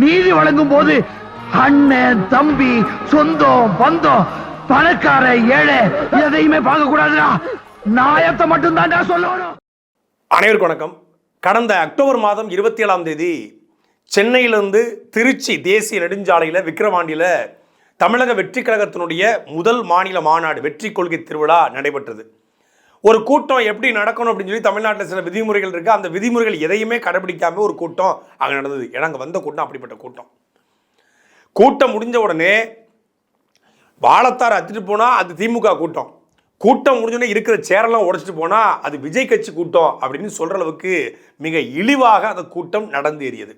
நீதி வழங்கும் போது அண்ணன் தம்பி சொந்தம் பந்தம் பணக்கார ஏழை எதையுமே பார்க்க கூடாதுடா நாயத்தை மட்டும் தான்டா சொல்லணும். அனைவருக்கும் வணக்கம். கடந்த அக்டோபர் மாதம் இருபத்தி ஏழாம் தேதி சென்னையிலிருந்து திருச்சி தேசிய நெடுஞ்சாலையில் விக்கிரவாண்டியில் தமிழக வெற்றி கழகத்தினுடைய முதல் மாநில மாநாடு வெற்றி கொள்கை திருவிழா நடைபெற்றது. ஒரு கூட்டம் எப்படி நடக்கணும் அப்படின்னு சொல்லி தமிழ்நாட்டில் சில விதிமுறைகள் இருக்குது அந்த விதிமுறைகள் எதையுமே கடைபிடிக்காமல் ஒரு கூட்டம் அங்கே நடந்தது. ஏன்னா அங்கே வந்த கூட்டம் அப்படிப்பட்ட கூட்டம். கூட்டம் முடிஞ்ச உடனே வாழத்தார் அத்துட்டு போனால் அது திமுக கூட்டம். கூட்டம் முடிஞ்சோடனே இருக்கிற சேரெல்லாம் உடைச்சிட்டு போனால் அது விஜய் கட்சி கூட்டம் அப்படின்னு சொல்கிற அளவுக்கு மிக இழிவாக அந்த கூட்டம் நடந்தேறியது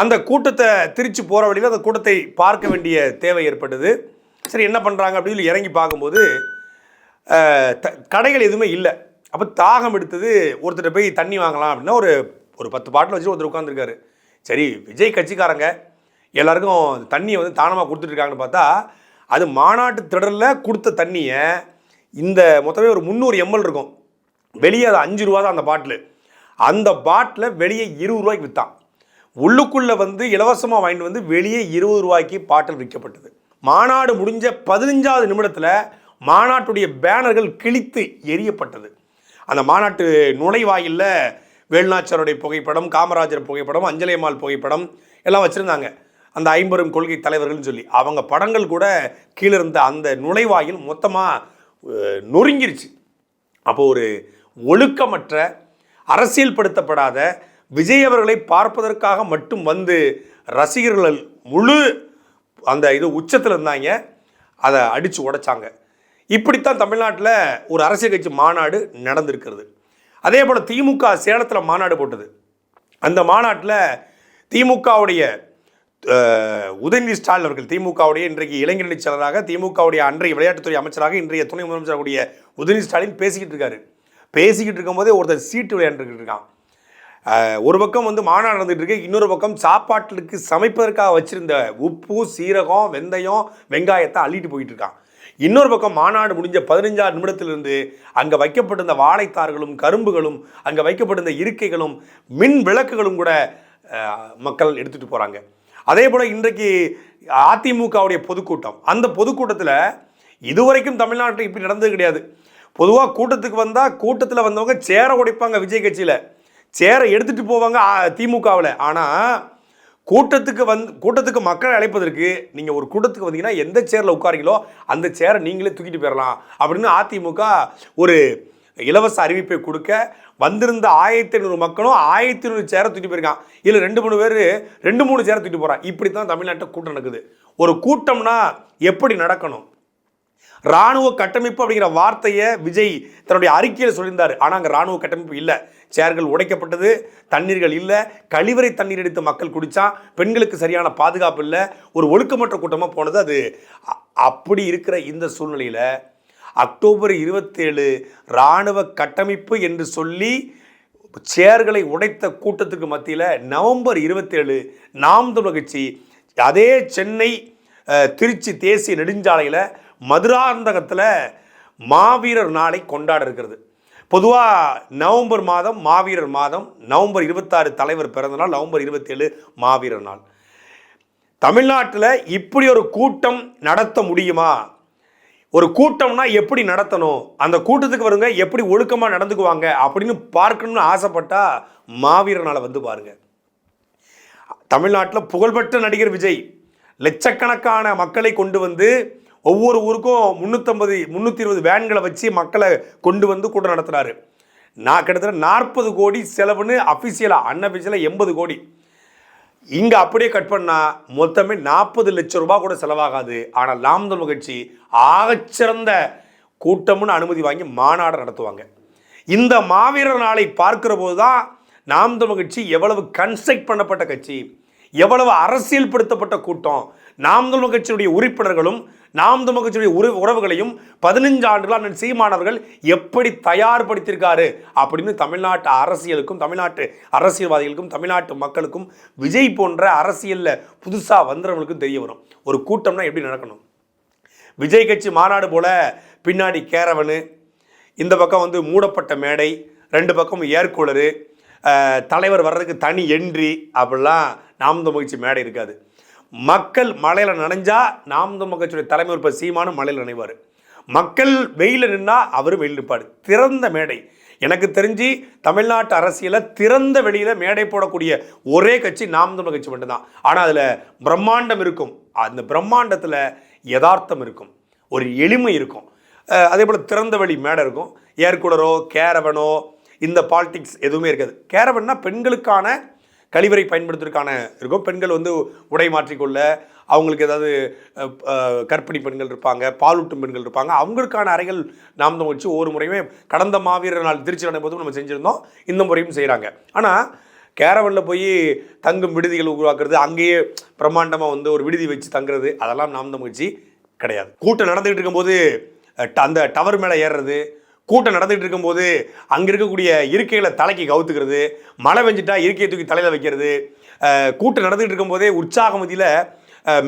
அந்த கூட்டத்தை திருச்சி போகிற வழியில் அந்த கூட்டத்தை பார்க்க வேண்டிய தேவை ஏற்பட்டது. சரி என்ன பண்ணுறாங்க அப்படின்னு சொல்லி இறங்கி பார்க்கும்போது கடைகள் எதுவுமே இல்லை. அப்போ தாகம் எடுத்தது ஒருத்தர் போய் தண்ணி வாங்கலாம் அப்படின்னா ஒரு ஒரு பத்து பாட்டில் வச்சு ஒருத்தர் உட்காந்துருக்காரு சரி விஜய் கட்சிக்காரங்க எல்லாருக்கும் தண்ணியை வந்து தானமாக கொடுத்துட்ருக்காங்கன்னு பார்த்தா அது மாநாட்டு திடலில் கொடுத்த தண்ணியை இந்த மொத்தமே ஒரு முந்நூறு எம்எல் இருக்கும். வெளியே அது அஞ்சு ரூபா தான் அந்த பாட்டில். அந்த பாட்டில் வெளியே இருபது ரூபாய்க்கு விற்றான் உள்ளுக்குள்ளே வந்து இலவசமாக வாங்கிட்டு வந்து வெளியே இருபது ரூபாய்க்கு பாட்டில் விற்கப்பட்டது. மாநாடு முடிஞ்ச பதினஞ்சாவது நிமிடத்தில் மாநாட்டுடைய பேனர்கள் கிழித்து எரியப்பட்டது அந்த மாநாட்டு நுழைவாயிலில் வேலுநாச்சாருடைய புகைப்படம் காமராஜர் புகைப்படம் அஞ்சலியம்மாள் புகைப்படம் எல்லாம் வச்சுருந்தாங்க. அந்த ஐம்பெரும் கொள்கை தலைவர்கள்னு சொல்லி. அவங்க படங்கள் கூட கீழே இருந்த அந்த நுழைவாயில் மொத்தமாக நொறுங்கிருச்சு. அப்போது ஒரு ஒழுக்கமற்ற அரசியல்படுத்தப்படாத விஜய் அவர்களை பார்ப்பதற்காக மட்டும் வந்து ரசிகர்கள் முழு அந்த இது உச்சத்தில் இருந்தாங்க அதை அடித்து உடைச்சாங்க. இப்படித்தான் தமிழ்நாட்டில் ஒரு அரசியல் கட்சி மாநாடு நடந்திருக்கிறது. அதே போல் திமுக சேலத்தில் மாநாடு போட்டது. அந்த மாநாட்டில் திமுகவுடைய உதயநிதி ஸ்டாலின் அவர்கள் திமுகவுடைய இன்றைக்கு இளைஞரணி செயலராக திமுகவுடைய அன்றைய விளையாட்டுத்துறை அமைச்சராக இன்றைய துணை முதலமைச்சராக உதயநிதி ஸ்டாலின் பேசிக்கிட்டு இருக்காரு. பேசிக்கிட்டு இருக்கும்போதே ஒருத்தர் சீட்டு விளையாண்டுக்கிட்டு இருக்கான். ஒரு பக்கம் வந்து மாநாடு நடந்துட்டு இருக்கு இன்னொரு பக்கம் சாப்பாட்டுக்கு சமைப்பதற்காக வச்சிருந்த உப்பு சீரகம் வெந்தயம் வெங்காயத்தை அள்ளிட்டு போயிட்டு இருக்கான். இன்னொரு பக்கம் மாநாடு முடிஞ்ச பதினஞ்சாறு நிமிடத்திலிருந்து அங்கே வைக்கப்பட்டிருந்த வாழைத்தார்களும் கரும்புகளும் அங்கே வைக்கப்பட்டிருந்த இருக்கைகளும் மின் விளக்குகளும் கூட மக்கள் எடுத்துட்டு போகிறாங்க அதே போல் இன்றைக்கு அதிமுகவுடைய பொதுக்கூட்டம். அந்த பொதுக்கூட்டத்தில் இதுவரைக்கும் தமிழ்நாட்டில் இப்படி நடந்தது கிடையாது. பொதுவாக கூட்டத்துக்கு வந்தால் கூட்டத்தில் வந்தவங்க சேரை உடைப்பாங்க விஜய் கட்சியில். சேரை எடுத்துகிட்டு போவாங்க திமுகவில். ஆனால் கூட்டத்துக்கு வந்து கூட்டத்துக்கு மக்களை அழைப்பதற்கு நீங்கள் ஒரு கூட்டத்துக்கு வந்தீங்கன்னா எந்த சேரில் உட்காரீங்களோ அந்த சேரை நீங்களே தூக்கிட்டு போயிடலாம் அப்படின்னு அதிமுக ஒரு இலவச அறிவிப்பை கொடுக்க வந்திருந்த ஆயிரத்தி ஐநூறு மக்களும் ஆயிரத்தி ஐநூறு சேரை தூக்கிட்டு போயிருக்கான் இதில் ரெண்டு மூணு பேர் ரெண்டு மூணு சேரை தூக்கிட்டு போகிறான் இப்படி தான் தமிழ்நாட்டில் கூட்டம் நடக்குது. ஒரு கூட்டம்னா எப்படி நடக்கணும்? ராணுவ கட்டமைப்பு அப்படிங்கிற வார்த்தையை விஜய் தன்னுடைய அறிக்கையில் சொல்லியிருந்தார். ஆனால் அங்கே ராணுவ கட்டமைப்பு இல்லை. சேர்கள் உடைக்கப்பட்டது தண்ணீர்கள் இல்லை கழிவறை தண்ணீர் எடுத்து மக்கள் குடித்தா பெண்களுக்கு சரியான பாதுகாப்பு இல்லை ஒரு ஒழுக்கமற்ற கூட்டமாக போனது அது. அ- அப்படி இருக்கிற இந்த சூழ்நிலையில் அக்டோபர் இருபத்தேழு இராணுவ கட்டமைப்பு என்று சொல்லி சேர்களை உடைத்த கூட்டத்துக்கு மத்தியில் நவம்பர் இருபத்தேழு நாம் கட்சி அதே சென்னை திருச்சி தேசிய நெடுஞ்சாலையில் மதுராந்தகத்தில் மாவீரர் நாளை கொண்டாட இருக்கிறது. பொதுவாக நவம்பர் மாதம் மாவீரர் மாதம் நவம்பர் இருபத்தாறு தலைவர் பிறந்த நாள் நவம்பர் இருபத்தேழு மாவீரர் நாள். தமிழ்நாட்டில் இப்படி ஒரு கூட்டம் நடத்த முடியுமா? ஒரு கூட்டம்னா எப்படி நடத்தணும்? அந்த கூட்டத்துக்கு வருங்க எப்படி ஒழுக்கமாக நடந்துக்குவாங்க அப்படின்னு பார்க்கணும்னு ஆசைப்பட்டால் மாவீரர் நாளை வந்து பாருங்கள் தமிழ்நாட்டில் புகழ்பெற்ற நடிகர் விஜய் லட்சக்கணக்கான மக்களை கொண்டு வந்து ஒவ்வொரு ஊருக்கும் முந்நூற்றம்பது முந்நூற்றி இருபது வேன்களை வச்சு மக்களை கொண்டு வந்து கூட்டம் நடத்துகிறாரு நான் கிட்டத்தட்ட நாற்பது கோடி செலவுன்னு அஃபிஷியலாக அன்அஃபிஷியலாக எண்பது கோடி. இங்கே அப்படியே கட் பண்ணால் மொத்தமே நாற்பது லட்சம் ரூபா கூட செலவாகாது. ஆனால் நாம் தமிழ் கட்சி ஆகச்சிறந்த கூட்டம்னு அனுமதி வாங்கி மாநாடு நடத்துவாங்க. இந்த மாவீரர் நாளை பார்க்கிற போது தான் நாம் தமிழ் கட்சி எவ்வளவு கன்ஸ்ட்ரக்ட் பண்ணப்பட்ட கட்சி எவ்வளவு அரசியல்படுத்தப்பட்ட கூட்டம் நாம் தமிழ் கட்சியினுடைய உறுப்பினர்களும் நாம் தமிழ் உறவு உறவுகளையும் பதினஞ்சு ஆண்டுகளாக அண்ணன் சீமானவர்கள் எப்படி தயார்படுத்தியிருக்காரு அப்படின்னு தமிழ்நாட்டு அரசியலுக்கும் தமிழ்நாட்டு அரசியல்வாதிகளுக்கும் தமிழ்நாட்டு மக்களுக்கும் விஜய் போன்ற அரசியலில் புதுசாக வந்தவங்களுக்கும் தெரிய வரும். ஒரு கூட்டம்னா எப்படி நடக்கணும்? விஜய் கட்சி மாநாடு போல் பின்னாடி கேரவனு இந்த பக்கம் வந்து மூடப்பட்ட மேடை ரெண்டு பக்கம் ஏர்கூலரு தலைவர் வர்றதுக்கு தனி என்ட்ரி அப்படிலாம் நாம் மகிழ்ச்சி மேடை இருக்காது. மக்கள் மழையில் நனைஞ்சா நாம் தமிழ் கட்சியுடைய தலைமை உறுப்ப சீமானும் மழையில் நனைவார். மக்கள் வெயிலில் நின்னா அவரும் வெயில் நிற்பார் திறந்த மேடை. எனக்கு தெரிஞ்சு தமிழ்நாட்டு அரசியலில் திறந்த வெளியில் மேடை போடக்கூடிய ஒரே கட்சி நாம் தமிழ் கட்சி மட்டும்தான். ஆனால் அதில் பிரம்மாண்டம் இருக்கும். அந்த பிரம்மாண்டத்தில் யதார்த்தம் இருக்கும். ஒரு எளிமை இருக்கும். அதே போல் திறந்த வெளி மேடை இருக்கும். ஏர்கூலரோ கேரவனோ இந்த பாலிட்டிக்ஸ் எதுவுமே இருக்காது. கேரவன்னா பெண்களுக்கான கழிவறை பயன்படுத்துவதற்கான இருக்கும். பெண்கள் வந்து உடை மாற்றிக்கொள்ள அவங்களுக்கு ஏதாவது கற்பிணி கர்ப்பிணி பெண்கள் இருப்பாங்க பாலூட்டும் பெண்கள் இருப்பாங்க. அவங்களுக்கான அறைகள் நாம் தான் வச்சு ஒவ்வொரு முறையுமே கடந்த மாவீரர் நாள் திருச்சி போதும் நம்ம செஞ்சுருந்தோம். இந்த முறையும் செய்கிறாங்க ஆனால் கேரவனில் போய் தங்கும் விடுதிகள் உருவாக்குறது அங்கேயே பிரம்மாண்டமாக வந்து ஒரு விடுதி வச்சு தங்குறது அதெல்லாம் நாம் தான் வச்சு கிடையாது. கூட்டம் நடந்துகிட்டு இருக்கும்போது ட- அந்த டவர் மேலே ஏறுறது கூட்டம் நடந்துகிட்டு இருக்கும்போது அங்கே இருக்கக்கூடிய இருக்கைகளை தலைக்கு கவுத்துக்கிறது மழை பெஞ்சிட்டா இருக்கையை தூக்கி தலையில் வைக்கிறது கூட்டம் நடந்துகிட்டு இருக்கும்போதே உற்சாகமதியில்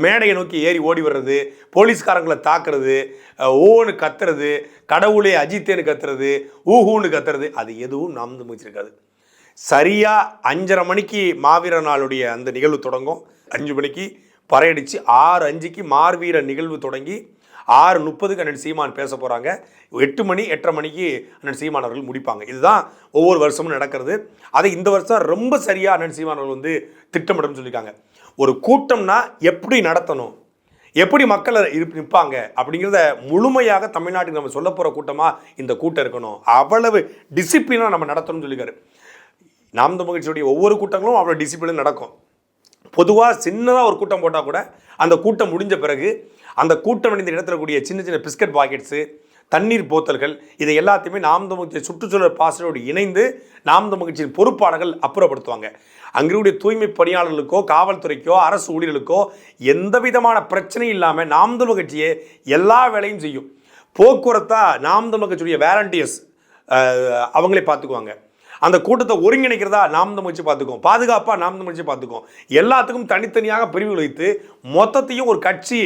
மேடையை நோக்கி ஏறி ஓடி வர்றது போலீஸ்காரங்களை தாக்குறது ஓன்னு கத்துறது கடவுளே அஜித்தேன்னு கத்துறது ஊஹூன்னு கத்துறது அது எதுவும் நடந்து முடிச்சிருக்காது. சரியாக அஞ்சரை மணிக்கு மாவீர நாளுடைய அந்த நிகழ்வு தொடங்கும். அஞ்சு மணிக்கு பறையடித்து ஆறு அஞ்சுக்கு மார்வீர நிகழ்வு தொடங்கி ஆறு முப்பதுக்கு அண்ணன் சீமான் பேச போகிறாங்க எட்டு மணி எட்டரை மணிக்கு அண்ணன் சீமான் அவர்கள் முடிப்பாங்க. இதுதான் ஒவ்வொரு வருஷமும் நடக்கிறது. அதை இந்த வருஷம் ரொம்ப சரியாக அண்ணன் சீமான் அவர்கள் வந்து திட்டமிடும்னு சொல்லியிருக்காங்க. ஒரு கூட்டம்னா எப்படி நடத்தணும்? எப்படி மக்கள் இருப்பு நிற்பாங்க? அப்படிங்கிறத முழுமையாக தமிழ்நாட்டுக்கு நம்ம சொல்ல போகிற கூட்டமாக இந்த கூட்டம் இருக்கணும். அவ்வளவு டிசிப்ளினாக நம்ம நடத்தணும்னு சொல்லியிருக்காரு. நாம் தமிழ் கட்சியுடைய ஒவ்வொரு கூட்டங்களும் அவ்வளோ டிசிப்ளின் நடக்கும். பொதுவாக சின்னதாக ஒரு கூட்டம் போட்டால் கூட அந்த கூட்டம் முடிஞ்ச பிறகு அந்த கூட்டம் அடைந்த இடத்துல கூடிய சின்ன சின்ன பிஸ்கட் பாக்கெட்ஸு தண்ணீர் போத்தல்கள் இதை எல்லாத்தையுமே நாம் சுற்றுச்சூழல் பாசனோடு இணைந்து நாம் பொறுப்பாளர்கள் அப்புறப்படுத்துவாங்க. அங்கிருடைய தூய்மை பணியாளர்களுக்கோ காவல்துறைக்கோ அரசு ஊழியர்களுக்கோ எந்த விதமான பிரச்சனையும் இல்லாமல் நாம் தமிழ் கட்சியே எல்லா வேலையும் செய்யும். போக்குவரத்தாக நாம் தமிழ் கட்சியுடைய வேலண்டியர்ஸ் அவங்களே பார்த்துக்குவாங்க அந்த கூட்டத்தை ஒருங்கிணைக்கிறதா நாம் தமிழ்ச்சி பார்த்துக்கோம் பாதுகாப்பாக நாம் தமிழ் பார்த்துக்கோம் எல்லாத்துக்கும் தனித்தனியாக பிரிவுகள் வைத்து மொத்தத்தையும் ஒரு கட்சி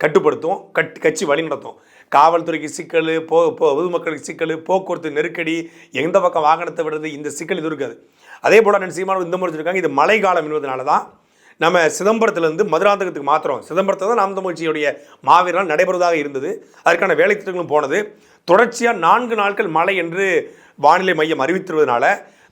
கட்டுப்படுத்தும் கட் கட்சி வழிநடத்தும் காவல்துறைக்கு சிக்கல் போ பொதுமக்களுக்கு சிக்கல் போக்குவரத்து நெருக்கடி எந்த பக்கம் வாகனத்தை விடுறது இந்த சிக்கல் இது இருக்காது. அதே போல் நான் சீமானவர் இந்த முறை சொல்லியிருக்காங்க இது மழை காலம் என்பதனால தான் நம்ம சிதம்பரத்துலேருந்து மதுராந்தகத்துக்கு மாத்திரம் சிதம்பரத்தில் தான் நாம் தமிழ்ச்சியுடைய மாவீரம் நடைபெறுவதாக இருந்தது. அதற்கான வேலை திட்டங்களும் போனது. தொடர்ச்சியாக நான்கு நாட்கள் மழை என்று வானிலை மையம் அறிவித்திருவதனால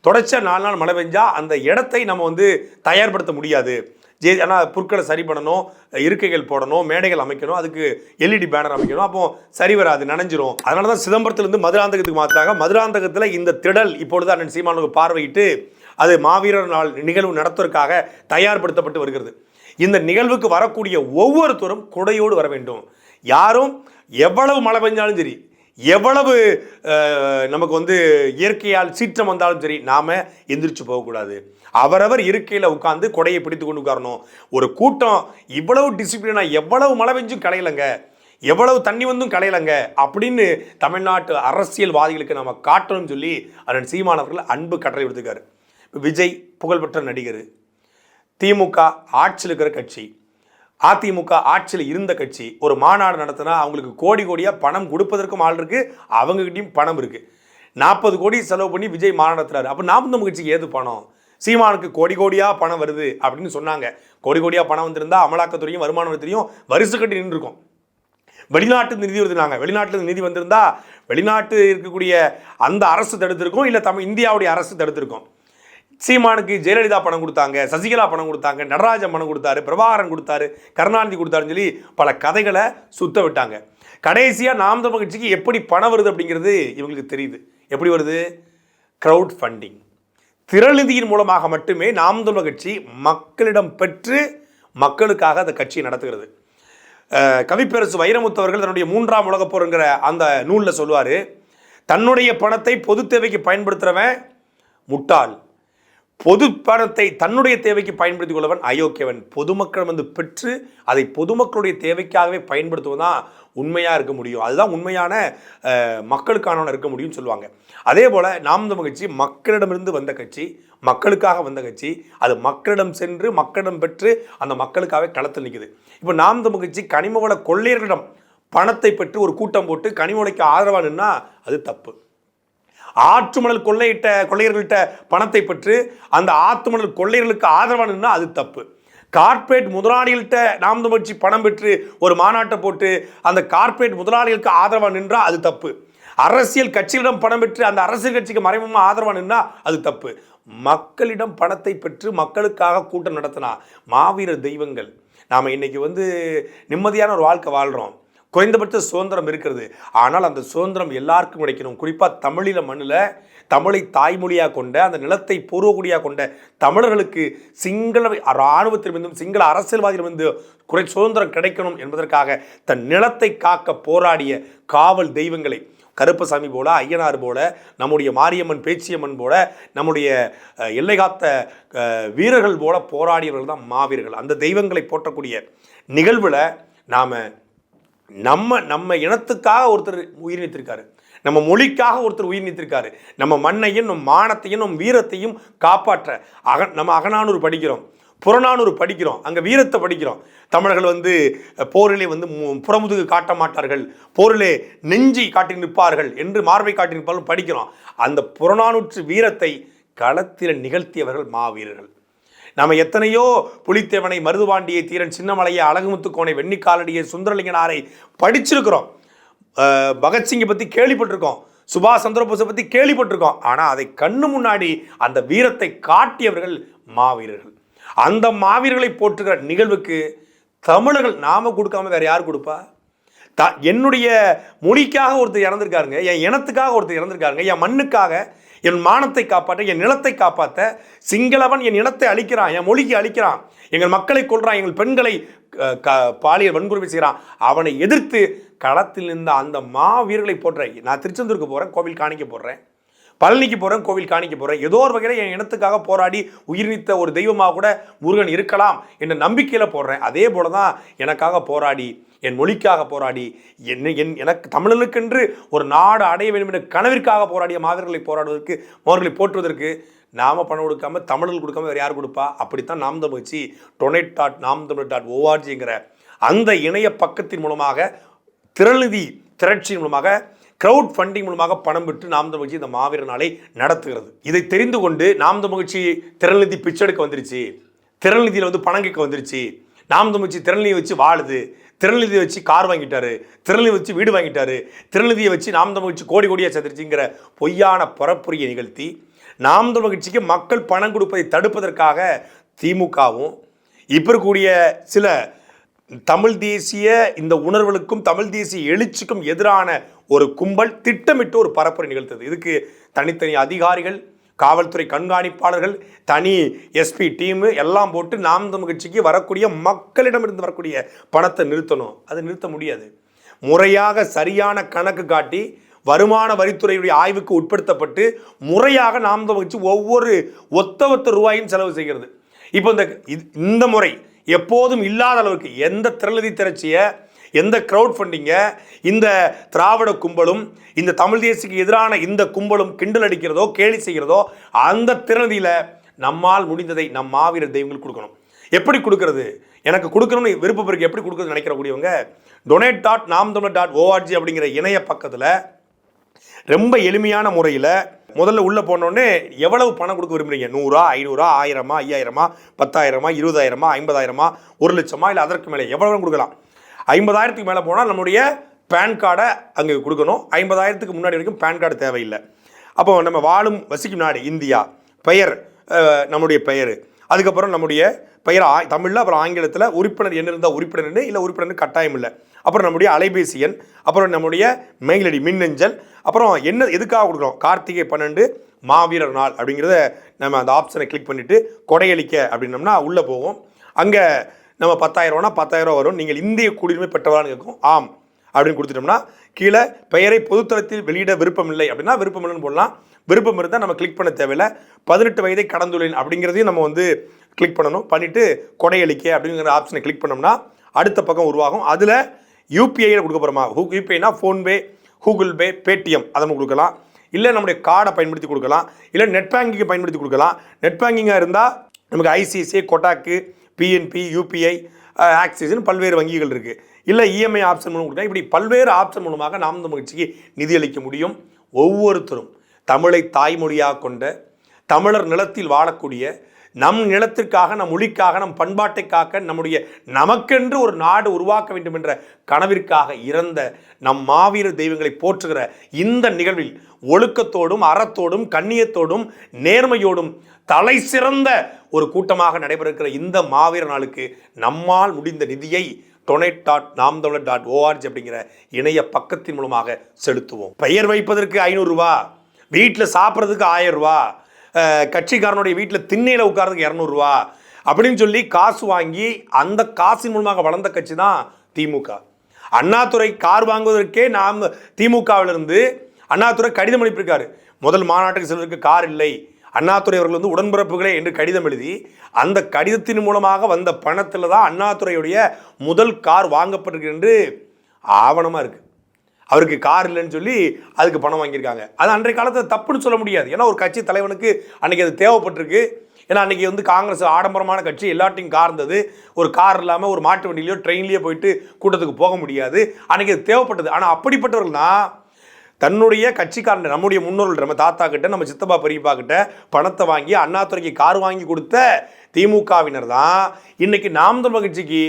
தொடர்ச்சியாக நாலு நாள் மழை பெஞ்சால் அந்த இடத்தை நம்ம வந்து தயார்படுத்த முடியாது. ஜே ஆனால் புற்களை சரி பண்ணணும் இருக்கைகள் போடணும் மேடைகள் அமைக்கணும் அதுக்கு எல்இடி பேனர் அமைக்கணும் அப்போ சரி வராது நனைஞ்சிரும். அதனால தான் சிதம்பரத்திலிருந்து மதுராந்தகத்துக்கு மாத்துறாங்க மதுராந்தகத்தில் இந்த திடல் இப்பொழுது அண்ணன் சீமானுக்கு பார்வையிட்டு அது மாவீரர் நாள் நிகழ்வு நடத்துவதற்காக தயார்படுத்தப்பட்டு வருகிறது. இந்த நிகழ்வுக்கு வரக்கூடிய ஒவ்வொருத்தரும் குடையோடு வர வேண்டும். யாரும் எவ்வளவு மழை பெஞ்சாலும் சரி எவ்வளவு நமக்கு வந்து இயற்கையால் சீற்றம் வந்தாலும் சரி நாம் எந்திரிச்சு போகக்கூடாது. அவரவர் இருக்கையில் உட்காந்து கொடையை பிடித்து கொண்டு உட்காரணும். ஒரு கூட்டம் இவ்வளவு டிசிப்ளினாக எவ்வளவு மழை பெஞ்சும் கலையிலங்க. எவ்வளவு தண்ணி வந்தும் கலையிலங்க. அப்படின்னு தமிழ்நாட்டு அரசியல்வாதிகளுக்கு நம்ம காட்டணும்னு சொல்லி அண்ணன் சீமானவர்கள் அன்பு கட்டளை விடுத்துக்காரு விஜய் புகழ்பெற்ற நடிகர். திமுக ஆட்சியில் இருக்கிற கட்சி. அதிமுக ஆட்சியில் இருந்த கட்சி ஒரு மாநாடு நடத்தினா அவங்களுக்கு கோடி கோடியாக பணம் கொடுப்பதற்கும் ஆள் இருக்கு அவங்ககிட்டையும் பணம் இருக்கு. நாற்பது கோடி செலவு பண்ணி விஜய் மாநாடு நடத்துறாரு. அப்போ நாம் கட்சிக்கு ஏது பணம்? சீமானுக்கு கோடி கோடியாக பணம் வருது அப்படின்னு சொன்னாங்க. கோடி கோடியாக பணம் வந்திருந்தா அமலாக்கத்துறையும் வருமான வரித்துறையும் வரிசை கட்டி நின்றுருக்கும் வெளிநாட்டு நிதி வருதுனாங்க வெளிநாட்டில் நிதி வந்திருந்தா வெளிநாட்டு இருக்கக்கூடிய அந்த அரசு தடுத்திருக்கும் இல்லை தமிழ் இந்தியாவுடைய அரசு தடுத்திருக்கும். சீமானுக்கு ஜெயலலிதா பணம் கொடுத்தாங்க சசிகலா பணம் கொடுத்தாங்க நடராஜன் பணம் கொடுத்தாரு பிரபாகரன் கொடுத்தாரு கருணாநிதி கொடுத்தாருன்னு சொல்லி பல கதைகளை சுத்த விட்டாங்க. கடைசியாக நாம் தமிழ் கட்சிக்கு எப்படி பணம் வருது அப்படிங்கிறது இவங்களுக்கு தெரியுது. எப்படி வருது? க்ரௌட் ஃபண்டிங் திரள்நிதியின் மூலமாக மட்டுமே நாம் தமிழ் கட்சி மக்களிடம் பெற்று மக்களுக்காக அந்த கட்சியை நடத்துகிறது. கவிப்பேரசு வைரமுத்து அவர்கள் தன்னுடைய மூன்றாம் உலகப் போருங்கிற அந்த நூலில் சொல்லுவார் தன்னுடைய பணத்தை பொது தேவைக்கு பயன்படுத்துகிறவன் முட்டாள். பொது பணத்தை தன்னுடைய தேவைக்கு பயன்படுத்திக் கொள்ளவன் அயோக்கியவன். பொதுமக்கள் வந்து பெற்று அதை பொதுமக்களுடைய தேவைக்காகவே பயன்படுத்துவதுதான் தான் உண்மையாக இருக்க முடியும். அதுதான் உண்மையான மக்களுக்கானவன் இருக்க முடியும்னு சொல்லுவாங்க. அதே போல் நாம் தமிழ் கட்சி மக்களிடமிருந்து வந்த கட்சி மக்களுக்காக வந்த கட்சி அது மக்களிடம் சென்று மக்களிடம் பெற்று அந்த மக்களுக்காகவே களத்தில் நிற்குது இப்போ நாம் தமிழ் கட்சி கனிமவள கொள்ளையர்களிடம் பணத்தை பெற்று ஒரு கூட்டம் போட்டு கனிமொழிக்கு ஆதரவாக நின்னா அது தப்பு. ஆற்றுமணல் கொள்ளையிட்ட கொள்ளையர்கள்ட்ட பணத்தை பெற்று அந்த ஆற்றுமணல் கொள்ளையர்களுக்கு ஆதரவாக அது தப்பு. கார்ப்பரேட் முதலாளிகள்கிட்ட நாம் தமிழ்ச்சி பணம் பெற்று ஒரு மாநாட்டை போட்டு அந்த கார்ப்பரேட் முதலாளிகளுக்கு ஆதரவாக நின்றால் அது தப்பு. அரசியல் கட்சிகளிடம் பணம் பெற்று அந்த அரசியல் கட்சிக்கு மறைமுகமாக ஆதரவாக நின்றால் அது தப்பு. மக்களிடம் பணத்தை பெற்று மக்களுக்காக கூட்டம் நடத்தினா மாவீரர் தெய்வங்கள். நாம் இன்னைக்கு வந்து நிம்மதியான ஒரு வாழ்க்கை வாழ்கிறோம் குறைந்தபட்ச சுதந்திரம் இருக்கிறது. ஆனால் அந்த சுதந்திரம் எல்லாருக்கும் கிடைக்கணும். குறிப்பாக தமிழில மண்ணில் தமிழை தாய்மொழியாக கொண்ட அந்த நிலத்தை பூர்வகுடியாக கொண்ட தமிழர்களுக்கு சிங்கள இராணுவத்திலிருந்தும் சிங்கள அரசியல்வாதியிலிருந்து குறை சுதந்திரம் கிடைக்கணும் என்பதற்காக தன் நிலத்தை காக்க போராடிய காவல் தெய்வங்களை கருப்பசாமி போல ஐயனார் போல நம்முடைய மாரியம்மன் பேச்சியம்மன் போல நம்முடைய எல்லை காத்த வீரர்கள் போல போராடியவர்கள் தான் மாவீரர்கள். அந்த தெய்வங்களை போற்றக்கூடிய நிகழ்வில் நாம் நம்ம நம்ம இனத்துக்காக ஒருத்தர் உயிர் நீத்திருக்காரு. நம்ம மொழிக்காக ஒருத்தர் உயிர் நீத்திருக்காரு. நம்ம மண்ணையும் நம் மானத்தையும் நம் வீரத்தையும் காப்பாற்ற அக நம்ம அகநானூறு படிக்கிறோம். புறநானூறு படிக்கிறோம். அங்கே வீரத்தை படிக்கிறோம். தமிழர்கள் வந்து போரிலே வந்து மு- புறமுதுகு காட்ட மாட்டார்கள். போரிலே நெஞ்சி காட்டி நிற்பார்கள் என்று மார்பை காட்டி நிற்பார்கள் படிக்கிறோம். அந்த புறநானூற்று வீரத்தை களத்தில் நிகழ்த்தியவர்கள் மாவீரர்கள். நம்ம எத்தனையோ புலித்தேவனை மருதுபாண்டியை தீரன் சின்னமலையை அழகுமுத்துக்கோனை வெண்ணிக்காலடியை சுந்தரலிங்கனாரை படிச்சிருக்கிறோம். பகத்சிங்கை பற்றி கேள்விப்பட்டிருக்கோம். சுபாஷ் சந்திரபோஸை பற்றி கேள்விப்பட்டிருக்கோம். ஆனால் அதை கண்ணு முன்னாடி அந்த வீரத்தை காட்டியவர்கள் மாவீரர்கள். அந்த மாவீரர்களை போற்றுகிற நிகழ்வுக்கு தமிழர்கள் நாம கொடுக்காம வேற யார் கொடுப்பா? த என்னுடைய மொழிக்காக ஒருத்தர் இறந்துருக்காருங்க என் இனத்துக்காக ஒருத்தர் இறந்திருக்காருங்க என் மண்ணுக்காக என் மானத்தை காப்பாற்ற என் நிலத்தை காப்பாற்ற சிங்களவன் என் இனத்தை அழிக்கிறான் என் மொழிக்கு அழிக்கிறான். எங்கள் மக்களை கொல்றான் எங்கள் பெண்களை க பாலியல் வன்கொடுமை செய்கிறான். அவனை எதிர்த்து களத்தில் இருந்த அந்த மாவீரர்களை போடுற நான் திருச்செந்தூருக்கு போகிறேன் கோவில் காணிக்க போடுறேன் பழனிக்கு போகிறேன் கோவில் காணிக்க போகிறேன் ஏதோ ஒரு வகையில் என் இனத்துக்காக போராடி உயிர் நீத்த ஒரு தெய்வமாக கூட முருகன் இருக்கலாம் என்ற நம்பிக்கையில் போடுறேன் அதே போல தான் எனக்காக போராடி என் மொழிக்காக போராடி என்ன என் எனக்கு தமிழனுக்கென்று ஒரு நாடு அடைய வேண்டும் என்ற கனவிற்காக போராடிய மாவீரர்களை போராடுவதற்கு அவர்களை போற்றுவதற்கு நாம பணம் கொடுக்காம தமிழர்கள் கொடுக்காம வேறு யார் கொடுப்பா? அப்படித்தான் நாம் தமிழ்ச்சி டொனேட் டாட் நாம் தமிழ் டாட் ஓஆர்ஜிங்கிற அந்த இணைய பக்கத்தின் மூலமாக திரள்நிதி திரட்சியின் மூலமாக க்ரௌட் ஃபண்டிங் மூலமாக பணம் பெற்று நாம் தமிழ்ச்சி இந்த மாவீரர் நாளை நடத்துகிறது. இதை தெரிந்து கொண்டு நாம் தமிழ்ச்சி திரள்நிதி பிச்செடுக்க வந்துருச்சு. திரள்நிதியில் வந்து பணம் கேட்க வந்துருச்சு. நாம் தமிழ்ச்சி திரள்நிதியை வச்சு வாழுது. திறநிதியை வச்சு கார் வாங்கிட்டாரு திரள்நிதி வச்சு வீடு வாங்கிட்டாரு திறநிதியை வச்சு நாம் தமிழ் கட்சி கோடி கோடியாக சேர்த்துருச்சுங்கிற பொய்யான பரப்புரையை நிகழ்த்தி நாம் தமிழ் கட்சிக்கு மக்கள் பணம் கொடுப்பதை தடுப்பதற்காக திமுகவும் இப்போ இருக்கக்கூடிய சில தமிழ் தேசிய இந்த உணர்வுகளுக்கும் தமிழ் தேசிய எழுச்சிக்கும் எதிரான ஒரு கும்பல் திட்டமிட்டு ஒரு பரப்புரை நிகழ்த்தது. இதுக்கு தனித்தனி அதிகாரிகள் காவல்துறை கண்காணிப்பாளர்கள் தனி எஸ்பி டீமு எல்லாம் போட்டு நாம் தமிழ் கட்சிக்கு வரக்கூடிய மக்களிடமிருந்து வரக்கூடிய பணத்தை நிறுத்தணும். அது நிறுத்த முடியாது. முறையாக சரியான கணக்கு காட்டி வருமான வரித்துறையுடைய ஆய்வுக்கு உட்படுத்தப்பட்டு முறையாக நாம் தமிழ் கட்சி ஒவ்வொரு ஒத்த ஒத்த ரூபாயும் செலவு செய்கிறது. இப்போ இந்த இது- இந்த முறை எப்போதும் இல்லாத அளவுக்கு எந்த திரளதி திரட்சியை எந்த க்ரௌட் ஃபண்டிங்கை இந்த திராவிட கும்பலும் இந்த தமிழ் தேசிக்கு எதிரான இந்த கும்பலும் கிண்டல் அடிக்கிறதோ கேலி செய்கிறதோ அந்த திறனதியில் நம்மால் முடிந்ததை நம் மாவீரர் தெய்வங்கள் கொடுக்கணும். எப்படி கொடுக்கறது? எனக்கு கொடுக்கணும்னு விருப்பம் இருக்கு எப்படி கொடுக்கறது நினைக்கிறக்கூடியவங்க டொனேட் டாட் நாம் தமிழ் டாட் ஓஆர்ஜி அப்படிங்கிற இணைய பக்கத்தில் ரொம்ப எளிமையான முறையில் முதல்ல உள்ளே போனோடனே எவ்வளவு பணம் கொடுக்க விரும்புறீங்க? நூறா ஐநூறா ஆயிரமா ஐயாயிரமா பத்தாயிரமா இருபதாயிரமா ஐம்பதாயிரமா ஒரு லட்சமா இல்லை அதற்கு மேலே எவ்வளவு கொடுக்கலாம்? ஐம்பதாயிரத்துக்கு மேலே போனால் நம்முடைய பேன் கார்டை அங்கே கொடுக்கணும். ஐம்பதாயிரத்துக்கு முன்னாடி வரைக்கும் பேன் கார்டு தேவையில்லை. அப்போ நம்ம வாழும் வசிக்கும் நாடு இந்தியா. பெயர் நம்முடைய பெயர். அதுக்கப்புறம் நம்முடைய பெயர் ஆ தமிழில் அப்புறம் ஆங்கிலத்தில் உறுப்பினர் என்ன இருந்தால் உறுப்பினர் இல்லை உறுப்பினர் கட்டாயம் இல்லை. அப்புறம் நம்முடைய அலைபேசி எண் அப்புறம் நம்முடைய மெயில் மின்னஞ்சல் அப்புறம் என்ன எதுக்காக கொடுக்குறோம் கார்த்திகை பன்னெண்டு மாவீரர் நாள் அப்படிங்கிறத நம்ம அந்த ஆப்ஷனை கிளிக் பண்ணிவிட்டு கொடையளிக்க அப்படின்னோம்னா உள்ளே போவோம். அங்கே நம்ம பத்தாயிரம் ரூபானா பத்தாயிரம் ரூபா வரும். நீங்கள் இந்திய குடியுரிமை பெற்றவரான்னு கேட்கும். ஆம். அப்படின்னு கொடுத்துட்டோம்னா கீழே பெயரை பொதுத்தளத்தில் வெளியிட விருப்பம் இல்லை அப்படின்னா விருப்பம் இல்லைன்னு போடலாம். விருப்பம் இருந்தால் நம்ம கிளிக் பண்ண தேவையில்லை. பதினெட்டு வயதை கடந்துள்ளேன் அப்படிங்கிறதையும் நம்ம வந்து கிளிக் பண்ணணும். பண்ணிவிட்டு கொடையளிக்க அப்படிங்கிற ஆப்ஷனை கிளிக் பண்ணோம்னா அடுத்த பக்கம் உருவாகும். அதில் யூபிஐயில் கொடுக்க போகிறோமா ஹூ யூபிஐனா ஃபோன்பே கூகுள் பே பேடிஎம் அதை நம்ம கொடுக்கலாம். இல்லை நம்முடைய கார்டை பயன்படுத்தி கொடுக்கலாம். இல்லை நெட் பேங்கிங்கை பயன்படுத்தி கொடுக்கலாம். நெட் பேங்கிங்காக இருந்தால் நமக்கு ஐசிஐசிஐ கொட்டாக்கு பிஎன்பி யூபிஐ ஆக்சிஸ்னு பல்வேறு வங்கிகள் இருக்குது இல்லை இஎம்ஐ ஆப்ஷன் மூலம் கொடுத்தா இப்படி பல்வேறு ஆப்ஷன் மூலமாக நாம் இந்த மகிழ்ச்சிக்கு நிதியளிக்க முடியும். ஒவ்வொருத்தரும் தமிழை தாய்மொழியாக கொண்ட தமிழர் நிலத்தில் வாழக்கூடிய நம் நிலத்திற்காக நம் மொழிக்காக நம் பண்பாட்டை காக்க நம்முடைய நமக்கென்று ஒரு நாடு உருவாக்க வேண்டும் என்ற கனவிற்காக இறந்த நம் மாவீரர் தெய்வங்களை போற்றுகிற இந்த நிகழ்வில் ஒழுக்கத்தோடும் அறத்தோடும் கண்ணியத்தோடும் நேர்மையோடும் தலை சிறந்த ஒரு கூட்டமாக நடைபெறுகிற இந்த மாவீர நாளுக்கு நம்மால் முடிந்த நிதியை டொனேட் டாட் நாம் தமிழர் டாட் ஓஆர்ஜி அப்படிங்கிற இணைய பக்கத்தின் மூலமாக செலுத்துவோம். பெயர் வைப்பதற்கு ஐநூறுரூவா வீட்டில் சாப்பிட்றதுக்கு ஆயிரம் ரூபா கட்சிக்காரனுடைய வீட்டில் திண்ணையில் உட்கார்றதுக்கு இரநூறுவா அப்படின்னு சொல்லி காசு வாங்கி அந்த காசின் மூலமாக வளர்ந்த கட்சி தான் திமுக. அண்ணாதுரை கார் வாங்குவதற்கே நாம் திமுகவிலிருந்து அண்ணாதுரை கடிதம் அனுப்பியிருக்காரு. முதல் மாநாட்டுக்கு செல்வதற்கு கார் இல்லை. அண்ணாதுரை அவர்கள் வந்து உடன்பிறப்புகளே என்று கடிதம் எழுதி அந்த கடிதத்தின் மூலமாக வந்த பணத்தில் தான் அண்ணாதுரையுடைய முதல் கார் வாங்கப்பட்டிருக்கு என்று ஆவணமாக இருக்குது அவருக்கு கார் இல்லைன்னு சொல்லி அதுக்கு பணம் வாங்கியிருக்காங்க. அது அன்றைய காலத்தில் தப்புன்னு சொல்ல முடியாது. ஏன்னா ஒரு கட்சி தலைவனுக்கு அன்றைக்கி அது தேவைப்பட்டிருக்கு. ஏன்னா அன்றைக்கி வந்து காங்கிரஸ் ஆடம்பரமான கட்சி எல்லாத்தையும் கார் இருந்தது. ஒரு கார் இல்லாமல் ஒரு மாட்டு வண்டியிலையோ ட்ரெயின்லேயோ போயிட்டு கூட்டத்துக்கு போக முடியாது. அன்றைக்கி அது தேவைப்பட்டது. ஆனால் அப்படிப்பட்டவர்கள் தான் தன்னுடைய கட்சிக்காரன் நம்முடைய முன்னோர்கள் நம்ம தாத்தா கிட்ட நம்ம சித்தப்பா பெரியப்பா கிட்ட பணத்தை வாங்கி அண்ணாதுரைக்கு கார் வாங்கி கொடுத்த திமுகவினர் தான் இன்னைக்கு நாம் தமிழ் கட்சிக்கு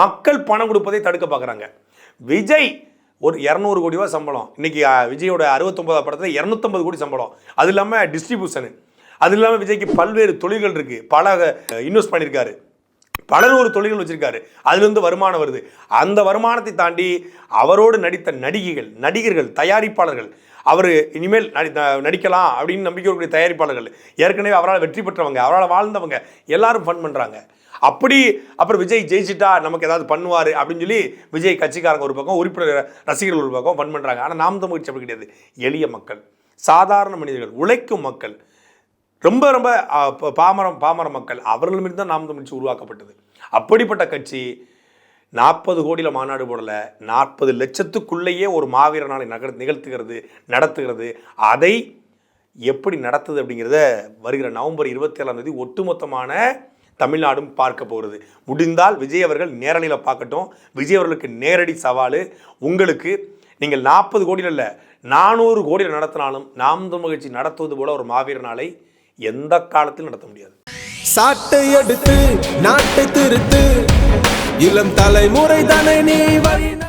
மக்கள் பணம் கொடுப்பதை தடுக்க பார்க்குறாங்க. விஜய் ஒரு இரநூறு கோடி ரூபா சம்பளம். இன்றைக்கி விஜயோட அறுபத்தொன்பதாம் படத்தில் இரநூத்தம்பது கோடி சம்பளம். அது இல்லாமல் டிஸ்ட்ரிபியூஷனு அது இல்லாமல் விஜய்க்கு பல்வேறு தொழில்கள் இருக்குது பல இன்வெஸ்ட் பண்ணியிருக்காரு. பல நூறு தொழில்கள் வச்சுருக்காரு. அதுலேருந்து வருமானம் வருது. அந்த வருமானத்தை தாண்டி அவரோடு நடித்த நடிகைகள் நடிகர்கள் தயாரிப்பாளர்கள் அவர் இனிமேல் நடி நடிக்கலாம் அப்படின்னு நம்பிக்கை இருக்கக்கூடிய தயாரிப்பாளர்கள் ஏற்கனவே அவரால் வெற்றி பெற்றவங்க அவரால் வாழ்ந்தவங்க எல்லாரும் ஃபன் பண்ணுறாங்க அப்படி அப்புறம் விஜய் ஜெயிச்சிட்டா நமக்கு ஏதாவது பண்ணுவார் அப்படின்னு சொல்லி விஜய் கட்சிக்காரங்க ஒரு பக்கம் உறுப்பினர் ரசிகர்கள் ஒரு பக்கம் ஃபன் பண்ணுறாங்க ஆனால் நாம் தமிழ் அப்படி கிடையாது. எளிய மக்கள் சாதாரண மனிதர்கள் உழைக்கும் மக்கள் ரொம்ப ரொம்ப பாமரம் பாமர மக்கள் அவர்களிடமிருந்து தான் நாம் தமிழ்ச்சி உருவாக்கப்பட்டது. அப்படிப்பட்ட கட்சி நாற்பது கோடியில் மாநாடு போடலை நாற்பது லட்சத்துக்குள்ளேயே ஒரு மாவீர நாளை நகர் நிகழ்த்துகிறது நடத்துகிறது. அதை எப்படி நடத்துது அப்படிங்கிறத வருகிற நவம்பர் இருபத்தி ஏழாம் தேதி ஒட்டுமொத்தமான தமிழ்நாடும் பார்க்க போகிறது முடிந்தால் விஜய் அவர்கள் நேரலையில் பார்க்கட்டும். விஜய் அவர்களுக்கு நேரடி சவால். உங்களுக்கு நீங்கள் நாற்பது கோடியில் இல்லை நானூறு கோடியில் நடத்தினாலும் நாம் தமிழ் நடத்துவது போல ஒரு மாவீர நாளை எந்த காலத்திலும் நடத்த முடியாது. சாட்டை எடுத்து நாட்டை திருத்து. இளம் தலைமுறை தானே நீ